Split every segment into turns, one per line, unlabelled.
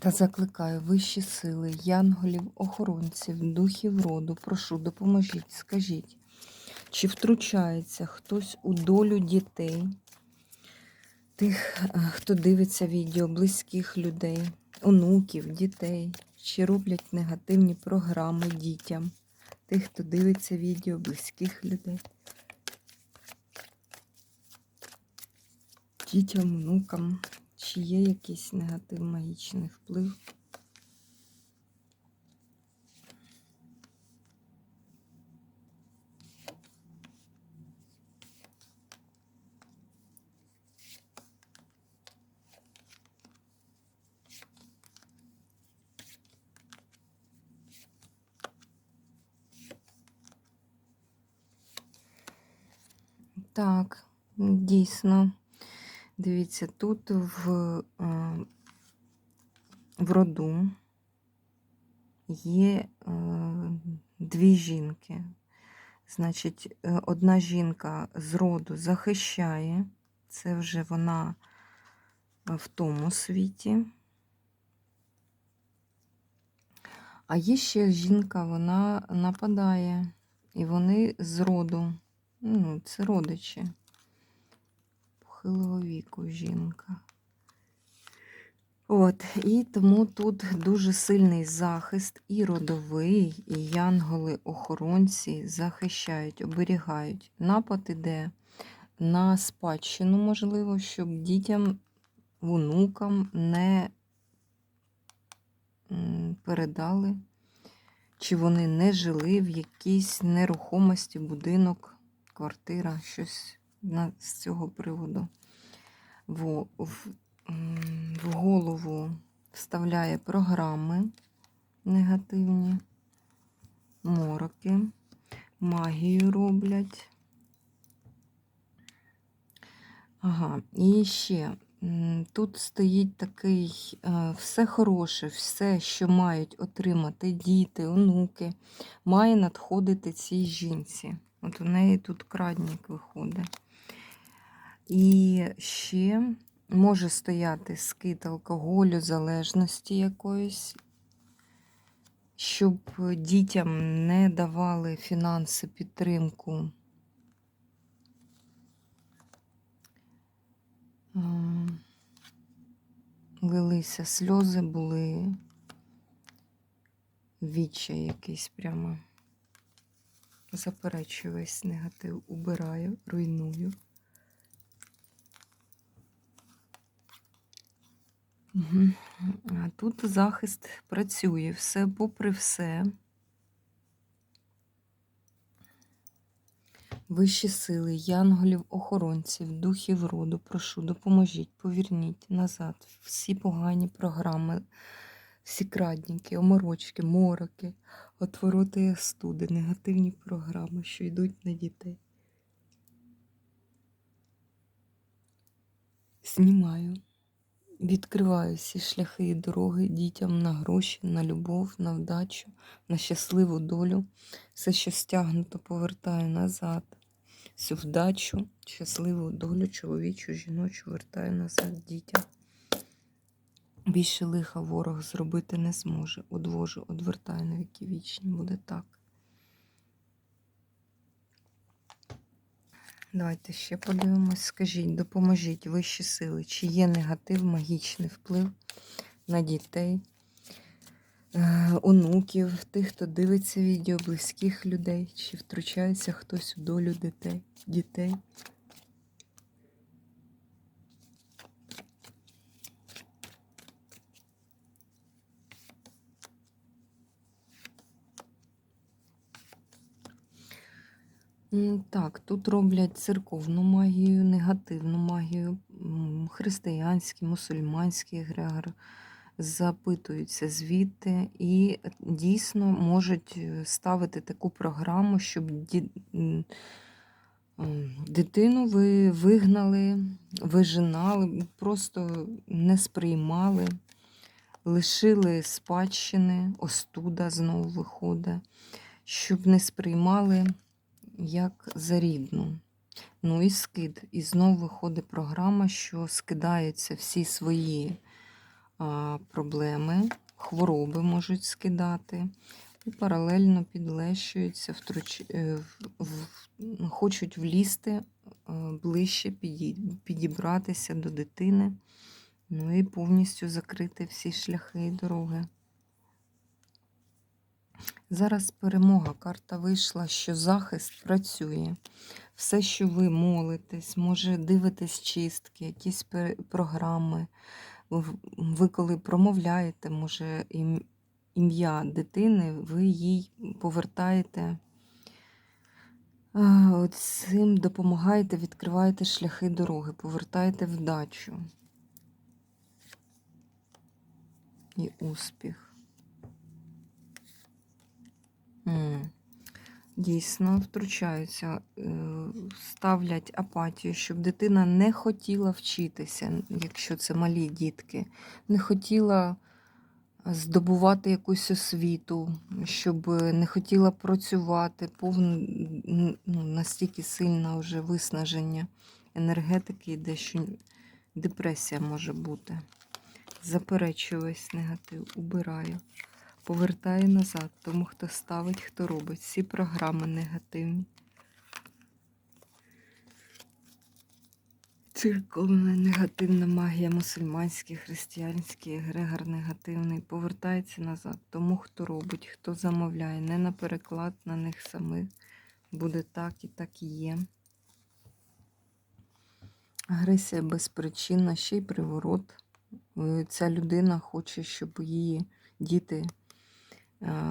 Та закликаю вищі сили, янголів, охоронців, духів роду, прошу, допоможіть, скажіть, чи втручається хтось у долю дітей, тих, е, хто дивиться відео, близьких людей, онуків, дітей, чи роблять негативні програми дітям, тих, хто дивиться відео, близьких людей. Дітям, онукам. Чи є якийсь негатив магічний вплив? Так, дійсно. Дивіться, тут в, е, в роду є е, дві жінки. Значить, е, одна жінка з роду захищає, це вже вона в тому світі. А є ще жінка, вона нападає, і вони з роду, ну, це родичі похилого віку жінка. От, І тому тут дуже сильний захист і родовий, і янголи-охоронці захищають, оберігають. Напад іде на спадщину, можливо, щоб дітям, внукам не передали, чи вони не жили в якійсь нерухомості, будинок, квартира, щось на, з цього приводу. В, в, в голову вставляє програми негативні, мороки, магію роблять. Ага, і ще тут стоїть такий е, все хороше, все, що мають отримати діти, онуки, має надходити цій жінці. От у неї тут крадник виходить. І ще може стояти скид алкоголю, залежності якоїсь, щоб дітям не давали фінанси підтримку. Лилися сльози, були відчай якийсь прямо. Заперечую весь негатив, убираю, руйную. Тут захист працює все попри все. Вищі сили, янголів, охоронців, духів роду, прошу, допоможіть, поверніть назад всі погані програми, всі крадніки, оморочки, мороки, отвороти і негативні програми, що йдуть на дітей. Знімаю. Відкриваю всі шляхи і дороги дітям на гроші, на любов, на вдачу, на щасливу долю. Все, що стягнуто, повертаю назад. Всю вдачу, щасливу долю, чоловічу, жіночу вертаю назад дітям. Більше лиха ворог зробити не зможе. Одвожу, одвертаю на віки вічні, буде так. Давайте ще подивимось. Скажіть, допоможіть вищі сили, чи є негатив, магічний вплив на дітей, е, онуків, тих, хто дивиться відео, близьких людей, чи втручається хтось у долю дітей, Так, тут роблять церковну магію, негативну магію, християнський, мусульманський егрегор, запитуються звідти і дійсно можуть е, ставити таку програму, щоб м, дитину ви вигнали, вижинали, просто не сприймали, лишили спадщини, остуда знову виходить, щоб не сприймали як за рідну. Ну і скид. І знову виходить програма, що скидаються всі свої а, проблеми, хвороби можуть скидати. І паралельно підлещуються, втруч... е, в... хочуть влізти е, ближче, піді- підібратися до дитини, ну і повністю закрити всі шляхи і дороги. Зараз перемога. Карта вийшла, що захист працює. Все, що ви молитесь, може дивитесь чистки, якісь програми. Ви коли промовляєте, може, ім'я дитини, ви їй повертаєте. от Цим допомагаєте, відкриваєте шляхи дороги, повертаєте вдачу і успіх. Дійсно, втручаються, е, ставлять апатію, щоб дитина не хотіла вчитися, якщо це малі дітки, не хотіла здобувати якусь освіту, щоб не хотіла працювати, повне ну, настільки сильне вже виснаження енергетики йде, що депресія може бути. Заперечую весь негатив, убираю. Повертаю назад, тому хто ставить, хто робить. Всі програми негативні. Церковна негативна магія, мусульманський, християнський, егрегор негативний. Повертається назад. Тому хто робить, хто замовляє, не на переклад на них самих. Буде так і так і є. Агресія безпричинна, ще й приворот. Е, Ця людина хоче, щоб її діти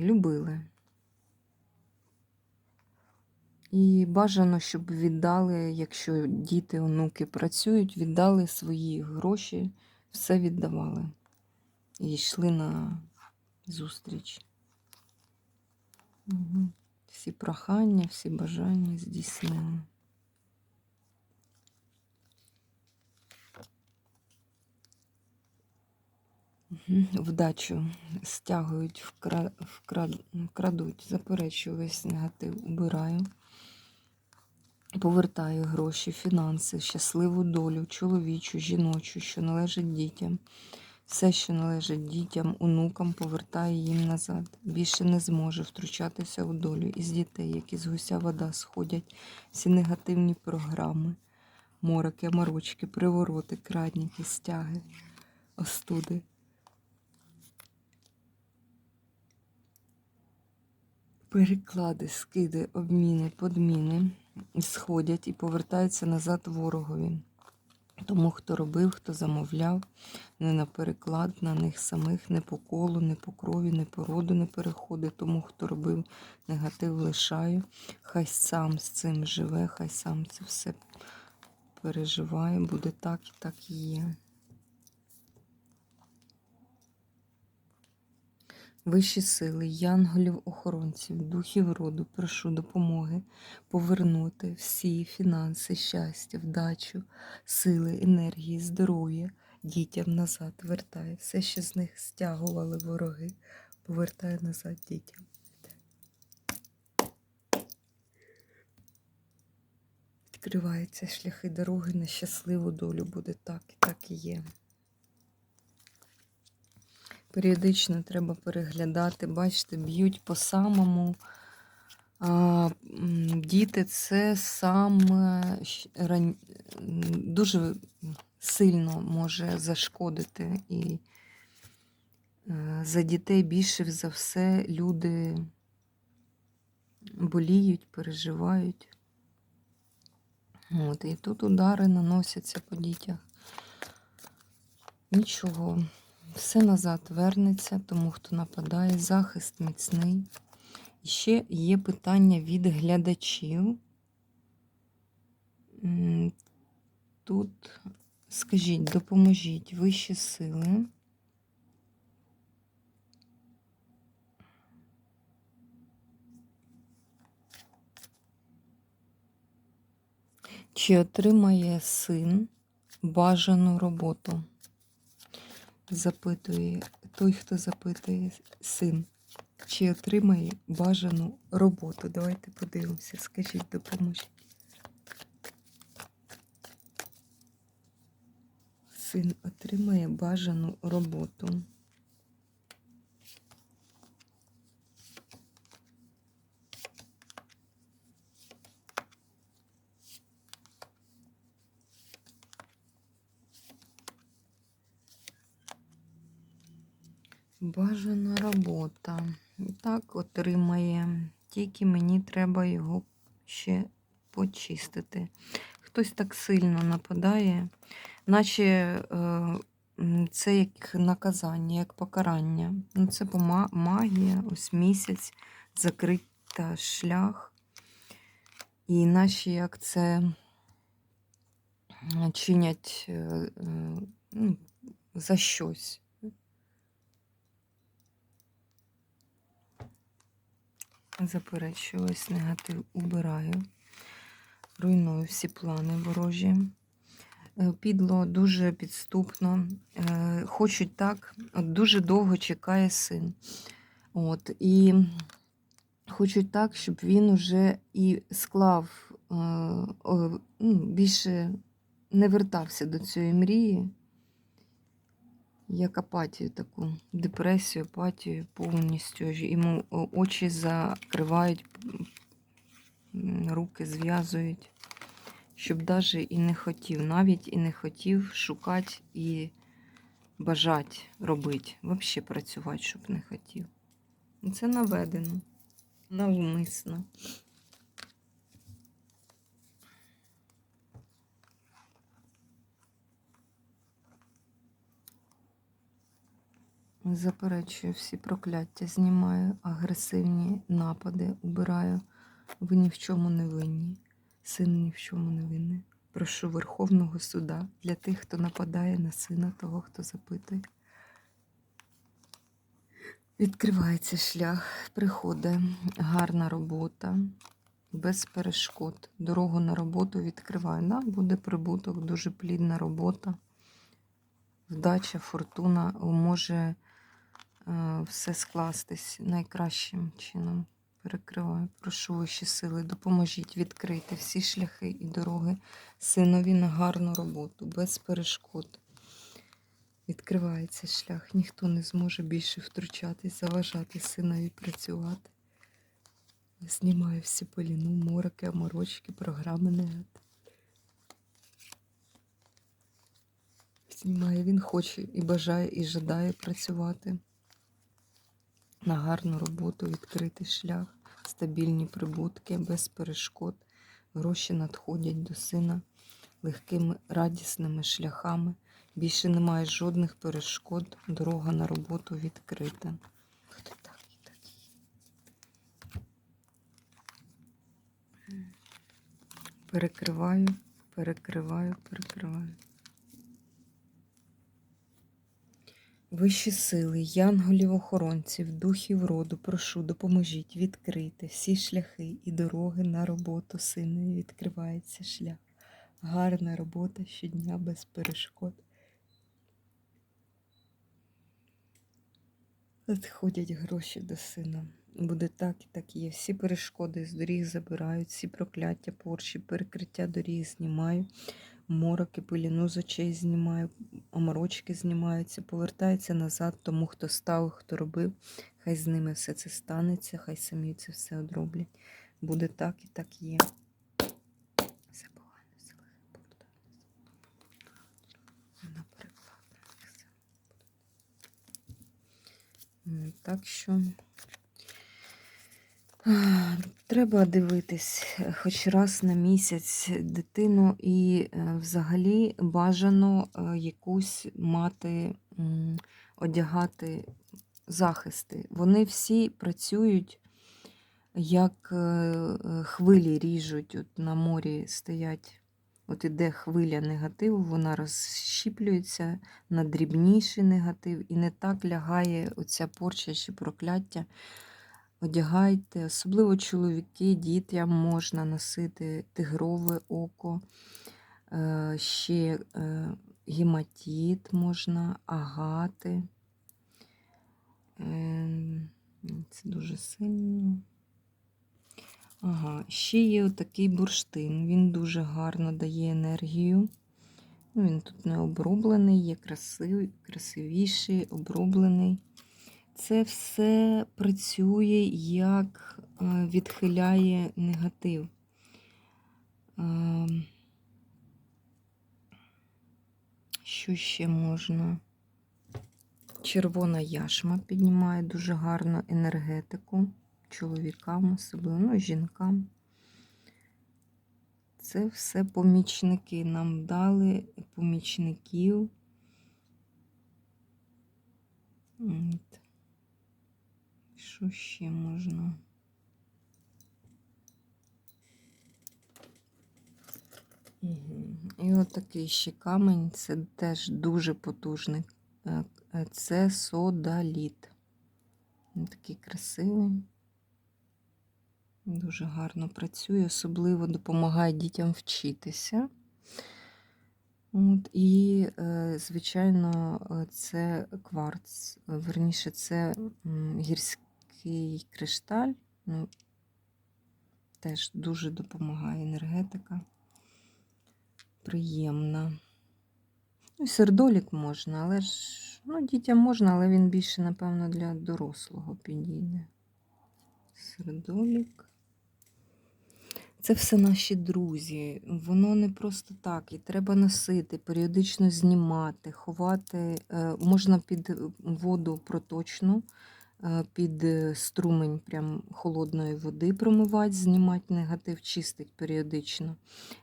любили. І бажано, щоб віддали, якщо діти, онуки працюють, віддали свої гроші, все віддавали. І йшли на зустріч. Угу. Всі прохання, всі бажання здійснили. Вдачу стягують, вкра... вкрад... крадуть, заперечую весь негатив, убираю. Повертаю гроші, фінанси, щасливу долю, чоловічу, жіночу, що належить дітям. Все, що належить дітям, онукам, повертаю їм назад. Більше не зможе втручатися у долю із дітей, які з гуся вода сходять, всі негативні програми, мороки, морочки, привороти, крадніки, стяги, остуди. Переклади, скиди, обміни, подміни сходять і повертаються назад ворогові. Тому, хто робив, хто замовляв, не на переклад на них самих, не по колу, не по крові, не по роду не переходить. Тому, хто робив негатив, лишаю. Хай сам з цим живе, хай сам це все переживає. Буде так і так і є. Вищі сили, янголів, охоронців, духів роду, прошу допомоги повернути всі фінанси, щастя, вдачу, сили, енергії, здоров'я дітям назад. Вертає все, що з них стягували вороги, повертає назад дітям. Відкриваються шляхи дороги на щасливу долю. Буде так і так і є. Періодично треба переглядати, бачите, б'ють по самому. А, діти це саме дуже сильно може зашкодити. І е, за дітей більше за все люди боліють, переживають. От, і тут удари наносяться по дітях. Нічого. Все назад вернеться, тому хто нападає, захист міцний. І ще є питання від глядачів. Тут, скажіть, допоможіть вищі сили. Чи отримає син бажану роботу? Запитує той, хто запитує син. Чи отримає бажану роботу? Давайте подивимося. Скажіть, допоможіть. Син отримає бажану роботу. Бажана робота. Так, отримає. Тільки мені треба його ще почистити. Хтось так сильно нападає, наче е, це як наказання, як покарання. Ну, це магія, ось місяць, закрита шлях. І наші як це е, чинять е, ну, за щось. Заперечую негатив убираю. Руйную всі плани ворожі. Е, Підло дуже підступно. Е, Хочуть так, от дуже довго чекає син. От, і хочуть так, щоб він уже і склав, е, ну, більше не вертався до цієї мрії, як апатію таку, депресію, апатію повністю. Йому очі закривають, руки зв'язують, щоб даже і не хотів, навіть і не хотів шукати і бажати робити, взагалі працювати, щоб не хотів. Це наведено, навмисно. Заперечую всі прокляття, знімаю агресивні напади, убираю. Ви ні в чому не винні. Син ні в чому не винний. Прошу Верховного суда для тих, хто нападає на сина того, хто запитує. Відкривається шлях, приходить гарна робота, без перешкод. Дорогу на роботу відкриваю. Да, буде прибуток, дуже плідна робота. Вдача, фортуна може все скластись найкращим чином. Перекриваю. Прошу вищі сили, допоможіть відкрити всі шляхи і дороги синові на гарну роботу, без перешкод. Відкривається шлях, ніхто не зможе більше втручатись, заважати синові працювати. Знімаю всі поліну, мороки, аморочки, програми негатив. Знімає, він хоче і бажає, і жадає працювати на гарну роботу, відкритий шлях, стабільні прибутки, без перешкод. Гроші надходять до сина легкими радісними шляхами. Більше немає жодних перешкод. Дорога на роботу відкрита. Перекриваю, перекриваю, перекриваю. Вищі сили, янголів-охоронців, духів роду, прошу, допоможіть відкрити всі шляхи і дороги на роботу синові. Відкривається шлях. Гарна робота щодня без перешкод. Надходять гроші до сина. Буде так і так є. Всі перешкоди з доріг забирають, всі прокляття, порші, перекриття доріг знімаю. Мороки, пиліну з очей знімаю, оморочки знімаються, повертаються назад тому, хто став, хто робив. Хай з ними все це станеться, хай самі це все одроблять. Буде так і так є. Все погано, все лихе повертається. Вона перекладена. все. Так що треба дивитись е, хоч раз на місяць дитину і е, взагалі бажано е, якусь мати, одягати захисти. Вони всі працюють, як хвилі ріжуть, от на морі стоять. От іде хвиля негативу, вона розщіплюється на дрібніший негатив, і не так лягає оця порча чи прокляття. Одягайте, особливо чоловіки, дітям можна носити тигрове око, Е, ще е, гематит можна, агати. Е, це дуже сильно. Ага, ще є отакий бурштин. Він дуже гарно дає енергію. Ну, Він тут не оброблений, є красивий, красивіший, оброблений. Це все працює, як е, відхиляє негатив. Ем, Що ще можна? Червона яшма піднімає дуже гарну енергетику чоловікам, особливо ну, жінкам. Це все помічники. Нам дали помічників. Що ще можна? І от такий ще камень, це теж дуже потужний. Це содаліт. Такий красивий. Дуже гарно працює, особливо допомагає дітям вчитися. От, І, е, звичайно, е, це кварц, верніше, це м, гірський кришталь. Ну, теж дуже допомагає енергетика. Приємна. Ну, сердолік можна, але ж ну, дітям можна, але він більше, напевно, для дорослого підійде. Сердолік. Це все наші друзі. Воно не просто так. І треба носити, періодично знімати, ховати. Е, Можна під воду проточну, під е, струмень прям холодної води промивати, знімати негатив, чистить періодично.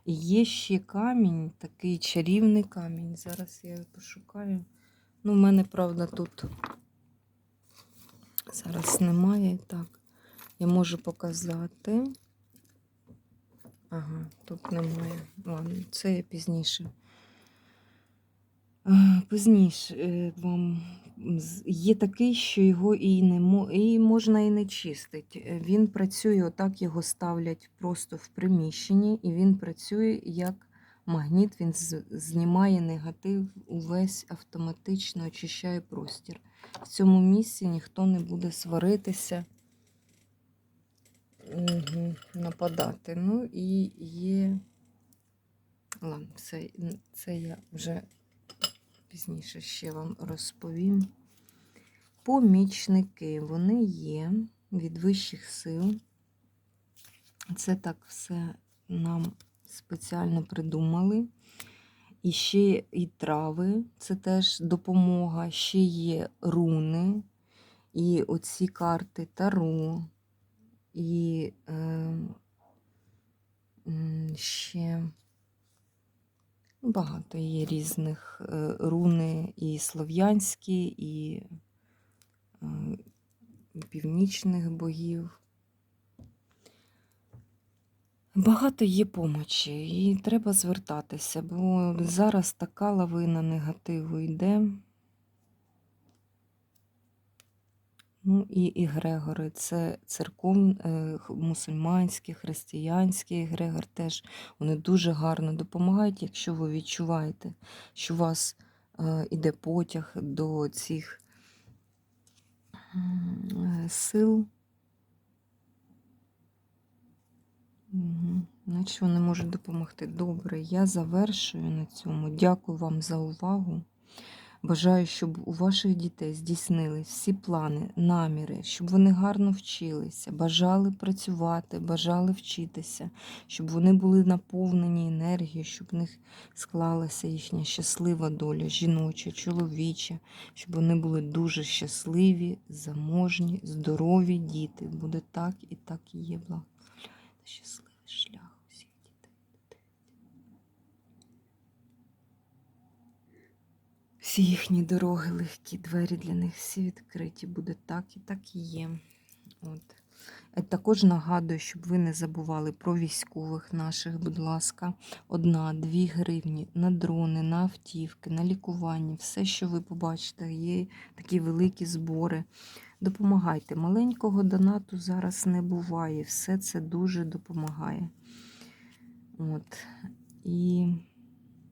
Є ще камінь, такий чарівний камінь. Зараз я його пошукаю. Ну, в мене, правда, тут зараз немає. Так, я можу показати. Ага, тут немає. Ладно, це я пізніше. А, Пізніше е, вам є такий, що його і не і можна і не чистить. Е, Він працює, отак його ставлять просто в приміщенні, і він працює як магніт, він знімає негатив, увесь автоматично очищає простір. В цьому місці ніхто не буде сваритися. Угу, нападати. Ну і є. Ладно, це, це я вже пізніше ще вам розповім. Помічники, вони є від вищих сил. Це так все нам спеціально придумали. І ще і трави, це теж допомога. Ще є руни, і оці карти Таро. І е, ще багато є різних е, руни і слов'янські, і е, північних богів. Багато є помочі, і треба звертатися, бо зараз така лавина негативу йде. Ну і егрегори. Це церков, е, мусульманські, християнські егрегор теж вони дуже гарно допомагають, якщо ви відчуваєте, що у вас е, іде потяг до цих е, сил. Угу. Значить, вони можуть допомогти. Добре, я завершую на цьому. Дякую вам за увагу. Бажаю, щоб у ваших дітей здійснились всі плани, наміри, щоб вони гарно вчилися, бажали працювати, бажали вчитися, щоб вони були наповнені енергією, щоб в них склалася їхня щаслива доля, жіноча, чоловіча, щоб вони були дуже щасливі, заможні, здорові діти. Буде так і так і є. Благословляйте щасливий шлях усіх дітей. Всі їхні дороги легкі, двері для них всі відкриті. Буде так і так і є. От. Е, Також нагадую, щоб ви не забували про військових наших, будь ласка, одна, дві гривні на дрони, на автівки, на лікування, все, що ви побачите, є такі великі збори. Допомагайте. Маленького донату зараз не буває. Все це дуже допомагає. От. І